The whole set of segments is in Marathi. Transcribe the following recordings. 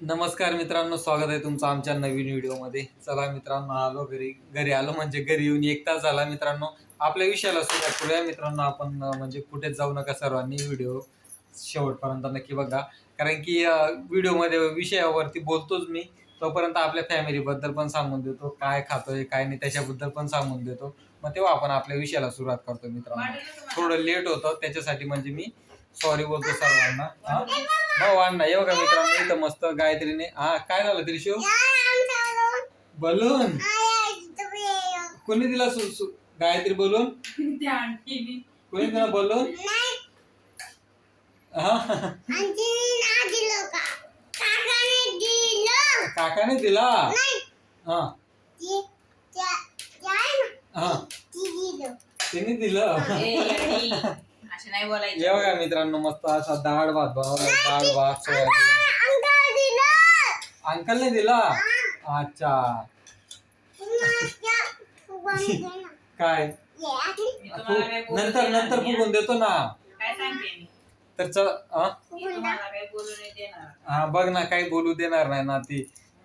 नमस्कार मित्रांनो स्वागत आहे तुमचं आमच्या नवीन व्हिडिओमध्ये. चला मित्रांनो आलो घरी. घरी आलो म्हणजे घरी येऊन एक तास झाला मित्रांनो. आपल्या विषयाला सुरुवात करूया. मित्रांनो आपण म्हणजे कुठेच जाऊ नका सर्वांनी. व्हिडिओ शेवटपर्यंत नक्की बघा. कारण की व्हिडिओमध्ये विषयावरती बोलतोच मी. तोपर्यंत आपल्या फॅमिलीबद्दल पण सांगून देतो. काय खातोय काय नाही त्याच्याबद्दल पण सांगून देतो. मग तेव्हा आपण आपल्या विषयाला सुरुवात करतो मित्रांनो. थोडं लेट होतं. त्याच्यासाठी म्हणजे मी सॉरी बोलतो सर्वांना. हा हो अण्णा येऊ का मित्रांनो? इथं मस्त गायत्रीने. हा काय झालं तरी शिव बलून. कोणी दिला सु- सु- गायत्री बोलून? कोणी दिला बोलून? हा. काकाने दिला. हा. हा. तिने दिलं. असं नाही बोलायचं. मित्रांनो मस्त असा डाळ भात बनवला डाळ भात सोयाबीन अंकलने दिला. अच्छा. काय? मी तुम्हाला काही बोलू नंतर देणार नंतर नाही, फुगून देतो ना. काय सांगते मी? तर चल हा? मी तुम्हाला काही बोलू नाही देणार. हा बघ ना काही बोलू देणार नाही ना ती.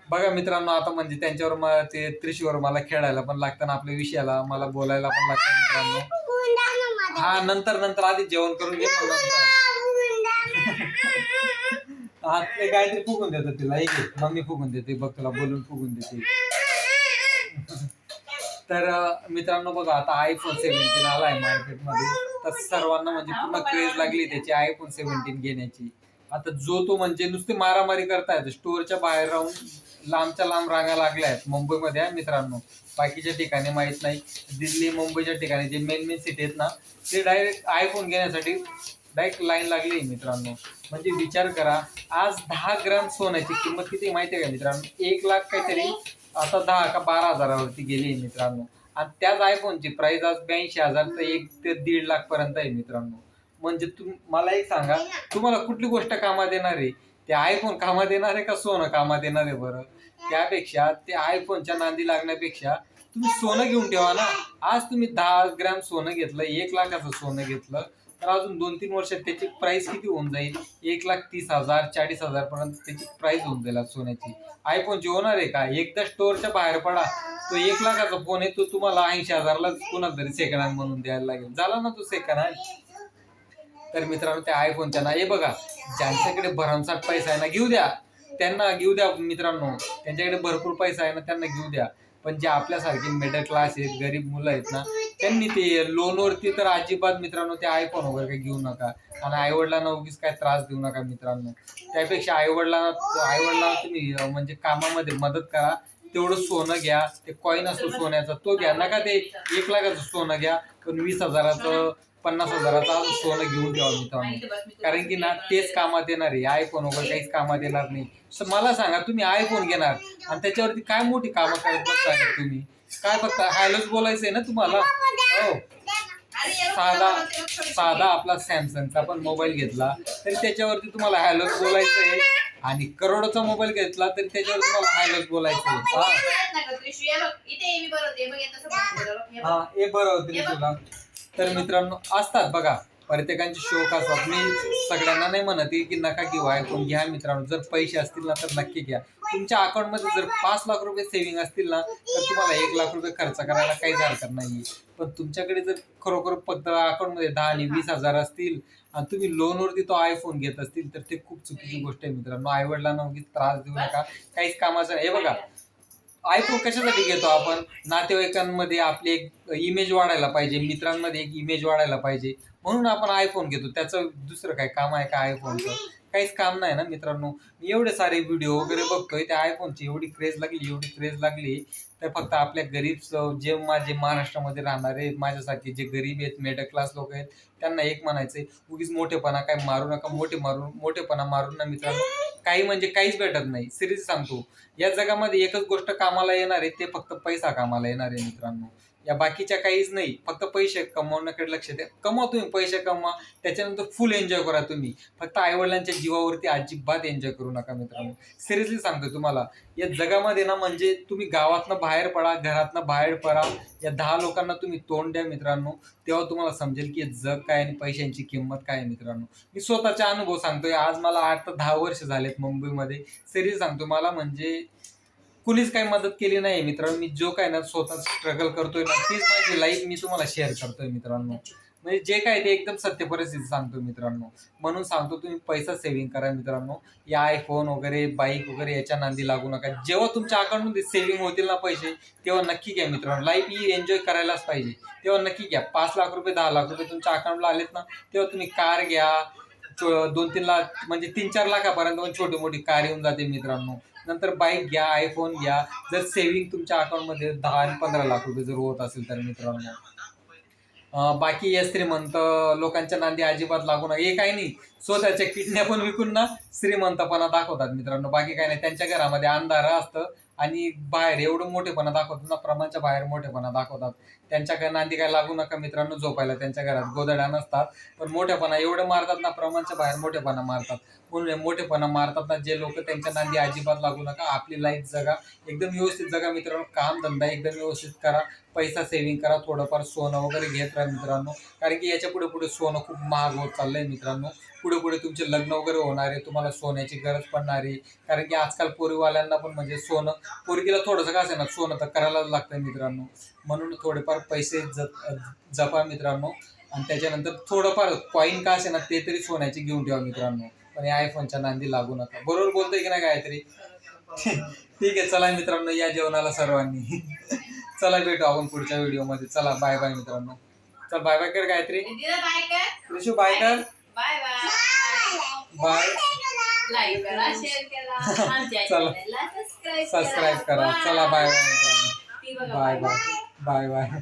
बघा मित्रांनो आता म्हणजे त्यांच्यावर मला ते त्रिशीवर मला खेळायला पण लागतं ना आपल्या विषयाला मला बोलायला पण लागतं मित्रांनो. हा नंतर नंतर आधी जेवण करून घे मग नंतर. हा ते काहीतरी फुगून देतं तिला एक एक. मम्मी फुगून देते बघ तुला बोलून फुगून देते तर अं, मित्रांनो बघा आता आयफोन सेव्हन्टीन आलाय मार्केटमध्ये तर सर्वांना म्हणजे पूर्ण क्रेज लागली त्याची आयफोन सेव्हन्टीन घेण्याची आता जो तो म्हणजे नुसती मारामारी करतायत स्टोअरच्या बाहेर राहून लांबच्या लांब रांगा लागल्या आहेत मुंबईमध्ये आहे मित्रांनो. बाकीच्या ठिकाणी माहीत नाही. दिल्ली मुंबईच्या ठिकाणी जे मेन मेन सिटी आहेत ना ते डायरेक्ट आयफोन घेण्यासाठी डायरेक्ट लाईन लागली आहे मित्रांनो. म्हणजे विचार करा आज दहा ग्राम सोन्याची किंमत किती माहिती आहे का मित्रांनो? एक लाख काहीतरी आता दहा का बारा हजारावरती गेली आहे मित्रांनो. आणि त्याच आयफोनची प्राइस आज ब्याऐंशी हजार तर एक ते दीड लाख पर्यंत आहे मित्रांनो. म्हणजे तुम मला एक सांगा तुम्हाला कुठली गोष्ट कामात येणार आहे? ते आयफोन कामात येणार आहे का सोनं कामात येणार आहे बरं? त्यापेक्षा ते आयफोनच्या नांदी लागण्यापेक्षा तुम्ही सोनं घेऊन ठेवा ना. आज तुम्ही दहा ग्रॅम सोनं घेतलं एक लाखाचं सोनं घेतलं तर अजून दोन तीन वर्षात त्याची प्राइस किती होऊन जाईल? एक लाख तीस हजार चाळीस हजार पर्यंत त्याची प्राइस होऊन जाईल आज सोन्याची. आयफोनची होणार आहे का? एकदा स्टोअरच्या बाहेर पडा. तो एक लाखाचा फोन आहे तो तुम्हाला ऐंशी हजारला कुणाला तरी सेकंड हँड म्हणून द्यायला लागेल. झाला ना तो सेकंड हँड तर मित्रांनो त्या आयफोनच्या ना हे बघा ज्यांच्याकडे भरमसाठ पैसा आहे ना घेऊ द्या. त्यांना घेऊ द्या मित्रांनो. त्यांच्याकडे भरपूर पैसा आहे ना त्यांना घेऊ द्या. पण जे आपल्यासारखे मिडल क्लास आहेत गरीब मुलं आहेत ना त्यांनी ते लोनवरती तर अजिबात मित्रांनो ते आयफोन वगैरे काही घेऊ नका. आणि आईवडिलांना उगीच काय त्रास देऊ नका मित्रांनो. त्यापेक्षा आईवडिलांना आईवडिलांना तुम्ही म्हणजे कामामध्ये मदत करा. तेवढं सोनं घ्या. ते कॉईन असतो सोन्याचा तो घ्या. नका ते एक लाखाचं सोनं घ्या. पण वीस हजाराचं पन्नास हजाराचं सोनं घेऊन ठेवा मित्रांनो कारण की ना तेच कामात येणार आहे. आयफोन वगैरे काहीच कामात येणार नाही. तर मला सांगा तुम्ही आयफोन घेणार. आणि त्याच्यावरती काय मोठी कामं करत बसता तुम्ही? काय फक्त हॅलोच बोलायचंय ना तुम्हाला? हो. साधा साधा आपला सॅमसंगचा पण मोबाईल घेतला तरी त्याच्यावरती तुम्हाला हॅलोच बोलायचंय. आणि करोडोचा मोबाईल घेतला तरी त्याच्यावर तुम्हाला हॅलोच बोलायचंय. हा. हा. हे बरं होतं तुला. तर मित्रांनो असतात बघा प्रत्येकांचे शौक असतात मी सगळ्यांना नाही म्हणत की नका किंवा आयफोन घ्या मित्रांनो. जर पैसे असतील ना तर नक्की घ्या. तुमच्या अकाउंटमध्ये जर पाच लाख रुपये सेव्हिंग असतील ना तर तुम्हाला एक लाख रुपये खर्च करायला काहीच हरकत नाही पण तुमच्याकडे जर खरोखर फक्त अकाउंटमध्ये दहा आणि वीस हजार असतील आणि तुम्ही लोनवरती तो आयफोन घेत असतील तर ते खूप चुकीची गोष्ट आहे मित्रांनो. आईवडिलांना त्रास देऊ नका. काहीच कामाचं हे बघा आयफोन कशासाठी घेतो आपण? नातेवाईकांमध्ये आपली एक इमेज वाढायला पाहिजे मित्रांमध्ये एक इमेज वाढायला पाहिजे. म्हणून आपण आयफोन घेतो. त्याचं दुसरं काय काम आहे का आयफोनचं काहीच काम नाही ना मित्रांनो. मी एवढे सारे व्हिडिओ वगैरे बघतोय त्या आयफोनची एवढी क्रेज लागली एवढी क्रेज लागली तर फक्त आपल्या गरीब जे माझे महाराष्ट्रामध्ये राहणारे माझ्यासारखे जे गरीब आहेत मिडल क्लास लोक आहेत त्यांना एक म्हणायचंय उगीच मोठेपणा काय मारू नका मोठे मारून मोठेपणा मारून ना मित्रांनो. काही म्हणजे काहीच भेटत नाही. सिरीज सांगतो. या जगामध्ये एकच गोष्ट कामाला येणार आहे ते फक्त पैसा कामाला येणार आहे मित्रांनो. या बाकीच्या काहीच नाही. फक्त पैसे कमवण्याकडे लक्ष द्या. कमवा तुम्ही पैसे कमवा. त्याच्यानंतर फुल एन्जॉय करा तुम्ही. फक्त आईवडिलांच्या जीवावरती अजिबात एन्जॉय करू नका मित्रांनो. सिरियसली सांगतो तुम्हाला या जगामध्ये ना म्हणजे तुम्ही गावातनं बाहेर पडा घरातनं बाहेर पडा. या दहा लोकांना तुम्ही तोंड द्या मित्रांनो. तेव्हा तुम्हाला समजेल की जग काय आणि पैशांची किंमत काय आहे मित्रांनो. मी स्वतःचा अनुभव सांगतोय. आज मला आठ तर दहा वर्ष झालेत मुंबईमध्ये. सिरियस सांगतो मला म्हणजे कुणीच काही मदत केली नाही मित्रांनो. मी जो काय ना स्वतः स्ट्रगल करतोय ना तीच माझी लाईफ मी तुम्हाला शेअर करतोय मित्रांनो. म्हणजे जे काय ते एकदम सत्य परिस्थिती सांगतो मित्रांनो. म्हणून सांगतो तुम्ही पैसा सेव्हिंग करा मित्रांनो. या आयफोन वगैरे बाईक वगैरे याच्या नांदी लागू नका. जेव्हा तुमच्या अकाउंटमध्ये सेव्हिंग होतील ना पैसे तेव्हा नक्की घ्या मित्रांनो. लाईफ ही एन्जॉय करायलाच पाहिजे. तेव्हा नक्की घ्या. पाच लाख रुपये दहा लाख रुपये तुमच्या अकाउंटला आलेत ना तेव्हा तुम्ही कार घ्या. चो- दोन तीन लाख म्हणजे तीन चार लाखापर्यंत पण छोटी मोठी कार येऊन जाते मित्रांनो. नंतर बाईक घ्या आयफोन घ्या. जर सेव्हिंग तुमच्या अकाउंटमध्ये दहा आणि पंधरा लाख रुपये जर होत असेल तर मित्रांनो. बाकी या श्रीमंत लोकांच्या नांदी अजिबात लागू नका. हे काही नाही. स्वतःच्या किडण्या पण विकून ना श्रीमंतपणा दाखवतात मित्रांनो. बाकी काही नाही. त्यांच्या घरामध्ये अंधार असतं. आणि बाहेर एवढं मोठेपणा दाखवतात ना प्रमाणच्या बाहेर मोठेपणा दाखवतात. त्यांच्या नांदी काय लागू नका मित्रांनो झोपायला त्यांच्या घरात गोदड्या नसतात. पण मोठेपणा एवढं मारतात ना प्रमाणच्या बाहेर मोठेपणा मारतात. म्हणून मोठेपणा मारतात ना जे लोक त्यांच्या नांदी अजिबात लागू नका आपली लाईफ जगा. एकदम व्यवस्थित जगा मित्रांनो काम धंदा एकदम व्यवस्थित करा. पैसा सेव्हिंग करा थोडंफार सोनं वगैरे घेत राहा मित्रांनो. कारण की याच्यापुढे पुढे सोनं खूप महाग होत चाललंय मित्रांनो. पुढे पुढे तुमचे लग्न वगैरे होणार आहे तुम्हाला सोन्याची गरज पडणार आहे. कारण की आजकाल पोरीवाल्यांना पण म्हणजे सोनं पोरगीला थोडंसं का असेल ना सोनं तर करायलाच लागतं मित्रांनो. म्हणून थोडेफार पैसे जप मित्रांनो. आणि त्याच्यानंतर थोडंफार कॉईन का असे ना ते तरी सोन्याचे घेऊन ठेवा मित्रांनो. पण या आयफोनच्या नांदी लागू नका. बरोबर बोलतोय की नाही गायत्री? ठीक आहे चला मित्रांनो या जेवणाला सर्वांनी. चला भेटू आपण पुढच्या व्हिडिओमध्ये चला बाय बाय मित्रांनो. चल बाय बाय कर गायत्री. बाय कर. बाय बाय बाय लाईक करा शेअर करा. आमच्या चला. चॅनलला सबस्क्राईब सबस्क्राईब करा. चला bye bye bye bye bye bye